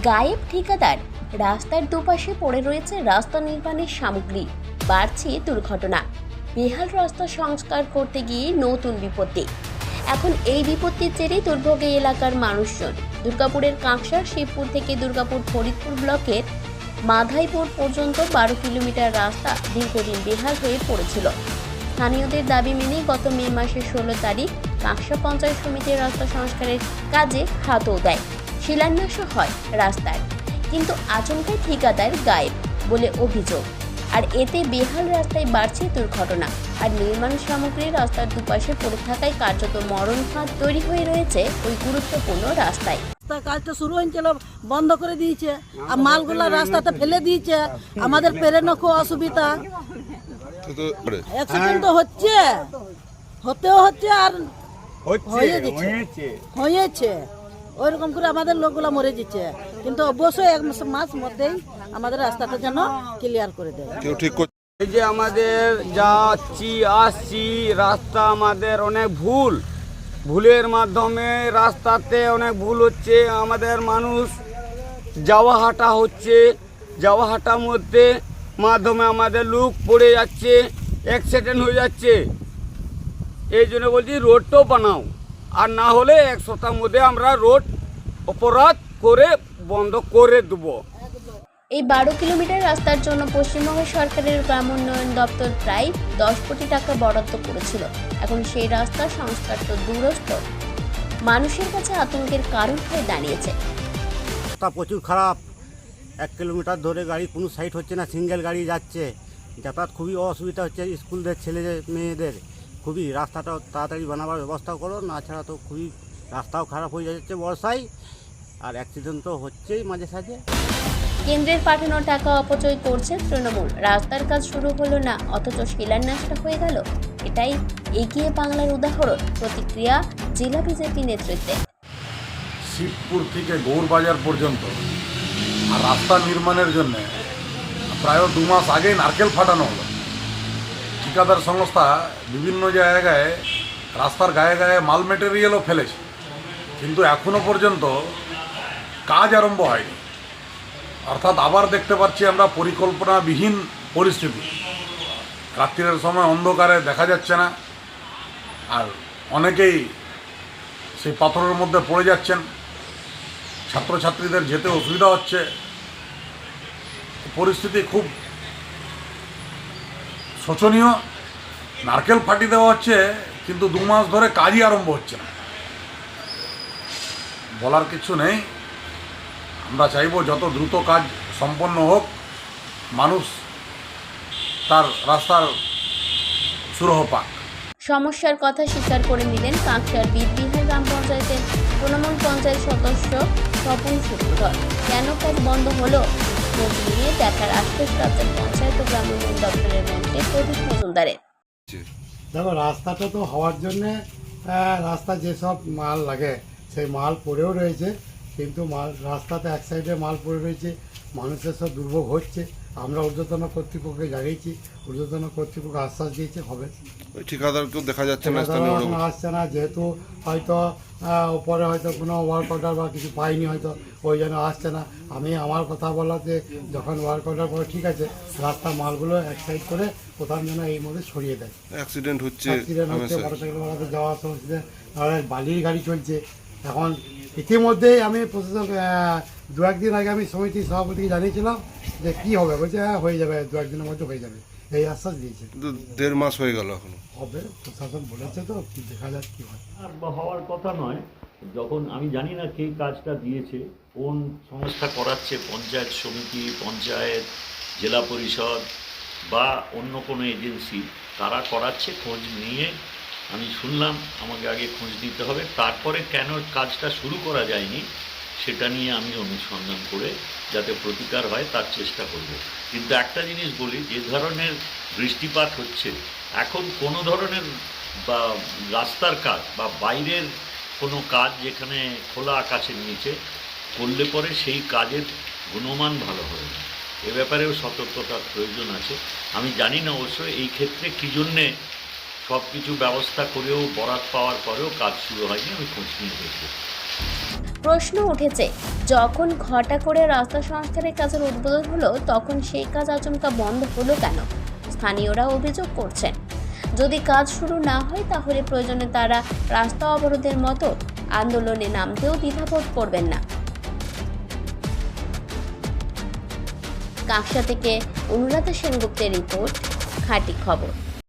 গায়েব ঠিকাদার রাস্তার দুপাশে পড়ে রয়েছে রাস্তা নির্মাণের সামগ্রী। বাড়ছে দুর্ঘটনা। বেহাল রাস্তা সংস্কার করতে গিয়ে নতুন বিপত্তি। এখন এই বিপত্তির জেরে দুর্ভোগে এলাকার মানুষজন। দুর্গাপুরের কাঁকসার শিবপুর থেকে দুর্গাপুর ফরিদপুর ব্লকের মাধাইপুর পর্যন্ত বারো কিলোমিটার রাস্তা দীর্ঘদিন বেহাল হয়ে পড়েছিল। স্থানীয়দের দাবি মেনে গত মে মাসের ষোলো তারিখ কাঁকসা পঞ্চায়েত সমিতির রাস্তা সংস্কারের কাজে হাতও দেয়। শিলান্যাসও হয় রাস্তার কিন্তু আচমকাই ঠিকাদার গায়েব বলে অভিযোগ আর এতে বেহাল রাস্তায় বাড়ছে দুর্ঘটনা আর নির্মাণ সামগ্রী রাস্তার দুপাশে পড়ে থাকায় কার্যত মরণ ফাঁদ তৈরি হয়ে রয়েছে ওই গুরুত্বপূর্ণ রাস্তায় রাস্তা কাজটা শুরু হয়েছিল বন্ধ করে দিয়েছে আর মালগুলা রাস্তাতে ফেলে দিয়েছে আমাদের পেরেনো খুব অসুবিধা অ্যাক্সিডেন্ট তো হচ্ছে হতেও হচ্ছে আর হয়ে যাচ্ছে হয়েছে ওইরকম করে আমাদের লোকগুলো মরে যাচ্ছে। কিন্তু অবশ্যই এক মাস- মধ্যেই আমাদের রাস্তাটা যেন ক্লিয়ার করে দেয়। কেউ ঠিক এই যে আমাদের যাচ্ছি, আসছি, রাস্তা আমাদের অনেক ভুল। ভুলের মাধ্যমে রাস্তাতে অনেক ভুল হচ্ছে, আমাদের মানুষ যাওয়া হাঁটা হচ্ছে। যাওয়া হাঁটার মধ্যে মাধ্যমে আমাদের লুক পড়ে যাচ্ছে অ্যাক্সিডেন্ট হয়ে যাচ্ছে। এই জন্য বলছি রোডটাও বানাও। আর না হলে এক সপ্তাহের মধ্যে আমরা রোড অপরাধ করে বন্ধ করে দেবো। এই বারো কিলোমিটার রাস্তার জন্য পশ্চিমবঙ্গ সরকারের গ্রাম উন্নয়ন দপ্তর প্রায় দশ কোটি টাকা বরাদ্দ করেছিল। এখন সেই রাস্তার সংস্কার তো দূরস্থ মানুষের কাছে আতঙ্কের কারণ হয়ে দাঁড়িয়েছে। রাস্তা প্রচুর খারাপ। এক কিলোমিটার ধরে গাড়ি কোনো সাইড হচ্ছে না সিঙ্গেল গাড়ি যাচ্ছে। যাতায়াত খুবই অসুবিধা হচ্ছে স্কুলদের ছেলেদের মেয়েদের। খুবই রাস্তাটা তাড়াতাড়ি বানাবার ব্যবস্থা করো না ছাড়া তো খুবই রাস্তাও খারাপ হয়ে যাচ্ছে বর্ষায়। আর অ্যাক্সিডেন্ট তো হচ্ছেই মাঝে সাঝে। কেন্দ্রের পাঠানো টাকা অপচয় করছে তৃণমূল। রাস্তার কাজ শুরু হলো না অথচ শিলান্যাসটা হয়ে গেল। এটাই এগিয়ে বাংলার উদাহরণ প্রতিক্রিয়া জেলা বিজেপি নেতৃত্বে। শিবপুর থেকে গৌরবাজার পর্যন্ত। আর রাস্তা নির্মাণের জন্য প্রায় দু মাস আগে নারকেল ফাটানো হলো। ঠিকাদার সংস্থা বিভিন্ন জায়গায়, রাস্তার গায়ে গায়ে মাল মেটেরিয়ালও ফেলেছে। কিন্তু এখনও পর্যন্ত কাজ আরম্ভ হয়নি। অর্থাৎ আবার দেখতে পাচ্ছি আমরা পরিকল্পনাবিহীন পরিস্থিতি। রাত্রির সময় অন্ধকারে দেখা যাচ্ছে না। আর অনেকেই সেই পাথরের মধ্যে পড়ে যাচ্ছেন। ছাত্রছাত্রীদের যেতে অসুবিধা হচ্ছে। পরিস্থিতি খুব শোচনীয়। নারকেল ফাটি দেওয়া হচ্ছে, কিন্তু দু মাস ধরে কাজই আরম্ভ হচ্ছে না। বলার কিছু নেই। আমরা চাইব যত দ্রুত কাজ সম্পন্ন হোক, মানুষ তার রাস্তার সুরহ পাক। সমস্যার কথা স্বীকার করে নিলেন কাঁকসার বীরবিহার গ্রাম পঞ্চায়েতের তৃণমূল পঞ্চায়েত সদস্য স্বপন সূত্রধর কেন কাজ বন্ধ হলো? নিয়ে দেখার দপ্তরের মন্ত্রী প্রদীপ মজুমদারের। দেখো, রাস্তাটা তো হওয়ার জন্যে রাস্তা যেসব মাল লাগে, সেই মাল পড়েও রয়েছে, কিন্তু মাল, রাস্তাতে এক সাইডে মাল পড়ে রয়েছে মানুষের সব দুর্ভোগ হচ্ছে। আমরা ঊর্ধ্বতন কর্তৃপক্ষকে জানিয়েছি ঊর্ধ্বতন কর্তৃপক্ষ আশ্বাস দিয়েছে হবে। ঠিকাদারকেও দেখা যাচ্ছে না। আসছে না যেহেতু হয়তো ওপরে হয়তো কোনো ওয়ার্ক অর্ডার বা কিছু পাইনি হয়তো ওই জন্য আসছে না। আমি আমার কথা বলাতে যখন ওয়ার্ক অর্ডার করে ঠিক আছে রাস্তার মালগুলো এক সাইড করে কোথাও যেন এই মধ্যে ছড়িয়ে দেয়। অ্যাক্সিডেন্ট হচ্ছে অ্যাক্সিডেন্ট হচ্ছে মোটরসাইকেল বাড়াতে যাওয়া সমস্যা আর বালির গাড়ি চলছে। এখন ইতিমধ্যেই আমি প্রশাসক আহ, দু একদিন আগে আমি সমিতির সভাপতিকে জানিয়েছিলাম যে কি হবে। বলছে হ্যাঁ হয়ে যাবে দু একদিনের মধ্যে হয়ে যাবে। এই আশ্বাস দিয়েছে। কিন্তু দেড় মাস হয়ে গেল এখন। হবে প্রশাসন বলেছে তো কি দেখা যাক কি হয়। আর হওয়ার কথা নয় যখন আমি জানি না কে কাজটা দিয়েছে কোন সংস্থা করাচ্ছে পঞ্চায়েত সমিতি পঞ্চায়েত জেলা পরিষদ বা অন্য কোনো এজেন্সি তারা করাচ্ছে খোঁজ নিয়ে আমি শুনলাম আমাকে আগে খোঁজ দিতে হবে। তারপরে কেন কাজটা শুরু করা যায়নি সেটা নিয়ে আমি অনুসন্ধান করে যাতে প্রতিকার হয়, তার চেষ্টা করব। কিন্তু একটা জিনিস বলি, যে ধরনের বৃষ্টিপাত হচ্ছে, এখন কোনো ধরনের বা রাস্তার কাজ বা বাইরের কোনো কাজ যেখানে খোলা আকাশের নিচে, করলে পরে সেই কাজের গুণমান ভালো হবে না। এ ব্যাপারেও সতর্কতার প্রয়োজন আছে। আমি জানি না অবশ্য এই ক্ষেত্রে কী জন্যে সব কিছু ব্যবস্থা করেও বরাত পাওয়ার পরেও কাজ শুরু হয়নি, আমি খোঁজ নিয়ে দেখব। প্রশ্ন উঠেছে, যখন ঘটা করে রাস্তা সংস্কারের কাজের উদ্বোধন হলো, তখন সেই কাজ আচমকা বন্ধ হলো কেন? স্থানীয়রা অভিযোগ করছেন। যদি কাজ শুরু না হয়, তাহলে প্রয়োজনে তারা রাস্তা অবরোধের মতো আন্দোলনে নামতেও দ্বিধাবোধ করবেন না। কাঁকসা থেকে অনুরাধা সেনগুপ্তের রিপোর্ট, খাঁটি খবর।